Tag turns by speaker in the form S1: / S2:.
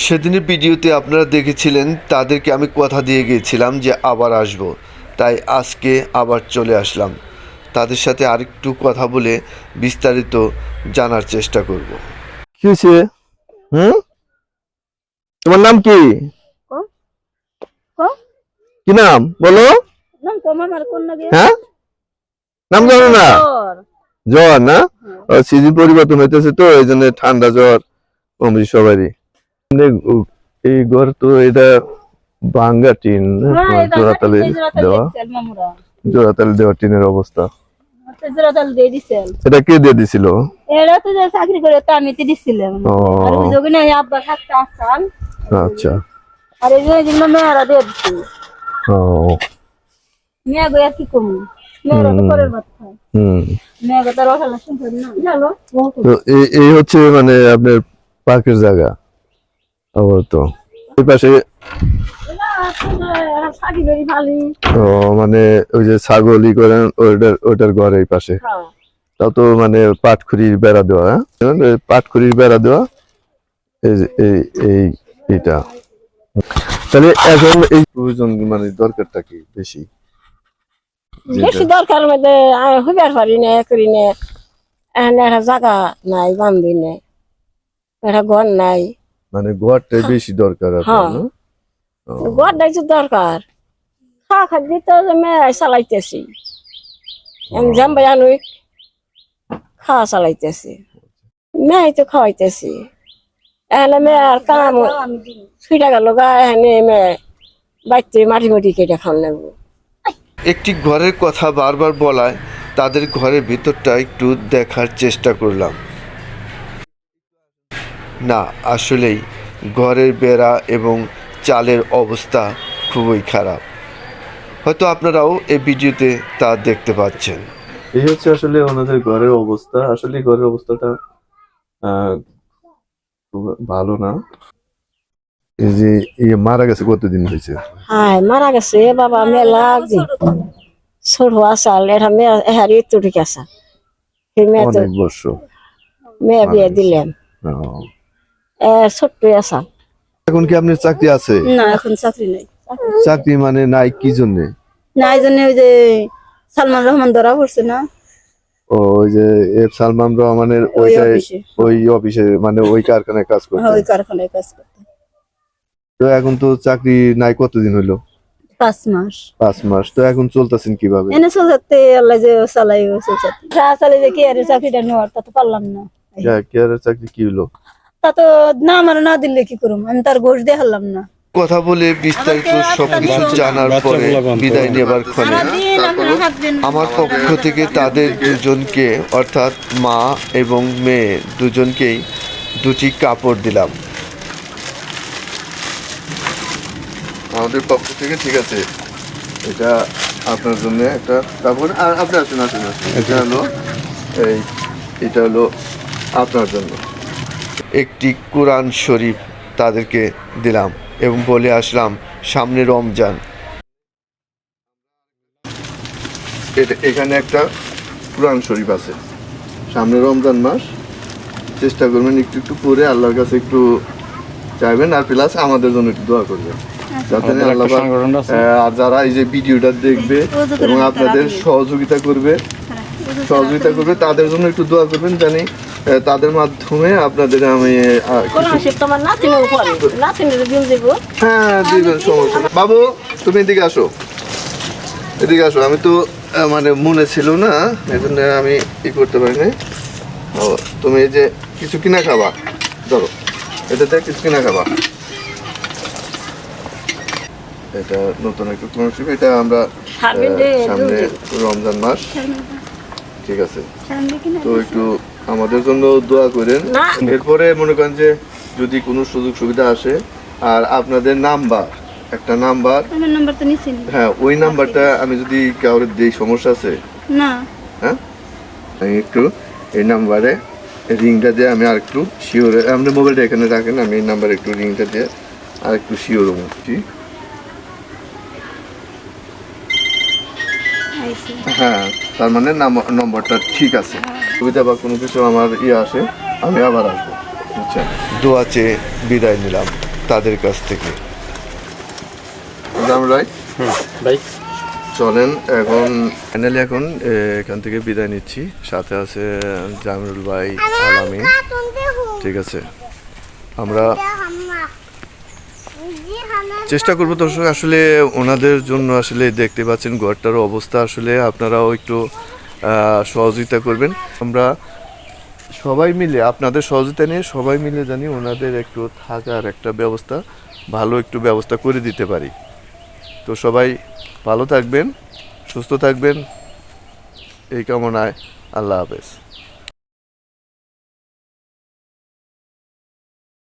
S1: সেদিনের ভিডিওতে আপনারা দেখেছিলেন তাদেরকে আমি কথা দিয়ে গিয়েছিলাম যে আবার আসব। তাই আজকে আবার চলে আসলাম। তাদের সাথে আরেকটু কথা বলে বিস্তারিত জানার চেষ্টা করব।
S2: কি হয়েছে? হুম? তোমার নাম কি? কি নাম? বলো। হ্যাঁ? নাম জানো না?
S3: জ্বর।
S2: না? সিজন পরিবর্তন হইতেছে তো এই জন্য ঠান্ডা জ্বর কমবে সবারই। এই ঘর তো এটা বাঙ্গা টিন
S3: হ্যাঁ,
S2: জোড়াতালি দেওয়া। জোড়াতালি দেওয়া টিনের অবস্থা।
S3: এই জোড়াতালি দিয়ে দিছেল।
S2: এটা কে দিয়ে দিছিল?
S3: এরা তো চাকরি করে তো আমি তো দিছিলাম। আর ওই না আব্বা থাকতে আসতাম
S2: আচ্ছা।
S3: আর এই যে যেগুলো মেয়েরা দিয়ে দিচ্ছে
S2: ও।
S3: মেয়ে গো কি কমু মেয়েরা তো পরের বাচ্চা।
S2: হুম।
S3: মেয়ে গো তার অসালা না। জানো
S2: তো এই এই হচ্ছে মানে আপনার পার্কের জায়গা। আবার তো। এই পাশে ও মানে ওই যে ছাগল ই করেন ওটার ওটার ঘর এই পাশে।
S3: হ্যাঁ।
S2: তাও তো মানে পাটখুরির বেড়া দেওয়া হ্যাঁ? পাটখুরির বেড়া দেওয়া এই এই এইটা। তাহলে এখন এই প্রয়োজন মানে দরকারটা কি বেশি?
S4: বেশি দরকার মধ্যে আমি হইবার পারি না করি না। একটা জায়গা নাই বান্ধি না একটা ঘর নাই।
S2: মানে ঘরটাই বেশি দরকার আপনার,
S4: হ্যাঁ।
S2: না? ও,
S4: ঘর তো দরকার। খাওয়া খাদ্য তো মেয়ে চালাইতেছি। আমি জাম্বাই আনুই খাওয়া চালাইতেছি। মেয়ে তো খাওয়াইতেছি। এখানে মেয়ে আর কাম ছুটা গেল গা এখানে মেয়ে বাড়িতে মাটি মাটি কেটে খান নেব
S1: একটি ঘরের কথা বারবার বলায় তাদের ঘরের ভিতরটা একটু দেখার চেষ্টা করলাম। না আসলেই ঘরের বেড়া এবং চালের অবস্থা খুবই খারাপ। হয়তো আপনারাও এই ভিডিওতে তা দেখতে পাচ্ছেন।
S2: এই হচ্ছে আসলে ওনাদের ঘরের অবস্থা। আসলে ঘরের অবস্থাটা আহ, খুব ভালো না। এই যে ইয়ে মারা গেছে কতদিন হয়েছে?
S4: হায় মারা গেছে বাবা মেলা দিন ছোট আসাল এটা মেয়ে হারি ঠিক মেয়ে বিয়ে দিলেন। ছোট্ট আসাল
S2: এখন কি আপনার চাকরি আছে?
S3: না এখন চাকরি নেই।
S2: চাকরি মানে নাই কি জন্যে?
S3: না এই জন্য ওই যে সালমান রহমান ধরা পড়ছে না।
S2: ওই যে এফ সালমান রহমানের
S3: ওই
S2: ওইটাই ওই অফিসে মানে ওই কারখানায় কাজ
S3: হ্যাঁ,
S2: করতে
S3: ওই কারখানায় কাজ করতে
S2: তো এখন তো চাকরি নাই কতদিন হইল?
S3: পাঁচ মাস।
S2: পাঁচ মাস। তো এখন চলতেছেন কীভাবে?
S3: এনে চলতে আল্লাহ যে চালাই চলতে। চালাই যে কি আর চাকরিটা নেওয়ার তো পারলাম না।
S2: কেয়ারের চাকরি কি হলো
S3: তা তো না আমার না দিলে কি করুম? আমি তার ঘোষ দিয়ে হারলাম না।
S1: কথা বলে বিস্তারিত সবকিছু জানার পরে বিদায় নেবার ক্ষণে আমার পক্ষ থেকে তাদের দুজনকে অর্থাৎ মা এবং মেয়ে দুজনকেই দুটি কাপড় দিলাম। আমাদের পক্ষ থেকে ঠিক আছে। এটা আপনার জন্য একটা কাপড়। আর আপনি আসুন আসুন আসুন। এটা হলো এই এটা হলো আপনার জন্য। একটি কোরআন শরীফ তাদেরকে দিলাম এবং বলে আসলাম সামনে রমজান। এটা এখানে একটা কোরআন শরীফ আছে। সামনে রমজান মাস। চেষ্টা করবেন একটু একটু করে আল্লাহর কাছে একটু চাইবেন আর প্লাস আমাদের জন্য একটু দোয়া করবেন। যাতে আল্লাহ আর যারা এই যে ভিডিওটা দেখবে এবং আপনাদের সহযোগিতা করবে সহযোগিতা করবে তাদের জন্য একটু দোয়া করবেন জানি তাদের মাধ্যমে আপনাদের আমি হ্যাঁ দিবেন সমস্যা বাবু তুমি এদিকে আসো। এদিকে আসো। আমি তো মানে মনে ছিল না এই জন্য আমি ই করতে পারিনি। ও তুমি এই যে কিছু কিনা খাবা। ধরো। এটাতে কিছু কিনা খাবা। এটা নতুন একটা কর্মসূচি এটা আমরা সামনে রমজান। মাস। ঠিক আছে। তো একটু আমাদের জন্য দোয়া করেন। এরপরে মনে করেন যে যদি কোনো সুযোগ সুবিধা আসে আর আপনাদের নাম্বার একটা নাম্বার। হ্যাঁ ওই নাম্বারটা আমি যদি কারোর দিই সমস্যা আছে?
S3: না।
S1: হ্যাঁ? আমি একটু এই নাম্বারে রিংটা দিয়ে আমি আর একটু শিওর আপনি মোবাইলটা এখানে রাখেন আমি এই নাম্বারে একটু রিংটা দিয়ে আর একটু শিওর হচ্ছি হ্যাঁ তার মানে নাম- নম্বরটা ঠিক আছে। সুবিধা বা কোনো কিছু আমার ইয়ে আসে আমি আবার আসব।
S2: আচ্ছা।
S1: দোয়া চেয়ে বিদায় নিলাম তাদের কাছ থেকে।
S2: রাইট
S5: ভাই?
S2: চলেন এখন
S1: ফাইনালি এখন এখান থেকে বিদায় নিচ্ছি। সাথে আছে জামিরুল ভাই আলামিন। ঠিক আছে। আমরা চেষ্টা করব দর্শক, আসলে ওনাদের জন্য আসলে দেখতে পাচ্ছেন ঘরটার অবস্থা, আসলে আপনারাও একটু সহযোগিতা করবেন। আমরা সবাই মিলে, আপনাদের সহযোগিতা নিয়ে সবাই মিলে জানি ওনাদের একটু থাকার একটা ব্যবস্থা, ভালো একটু ব্যবস্থা করে দিতে পারি। তো সবাই ভালো থাকবেন, সুস্থ থাকবেন, এই কামনায় আল্লাহ হাফেজ।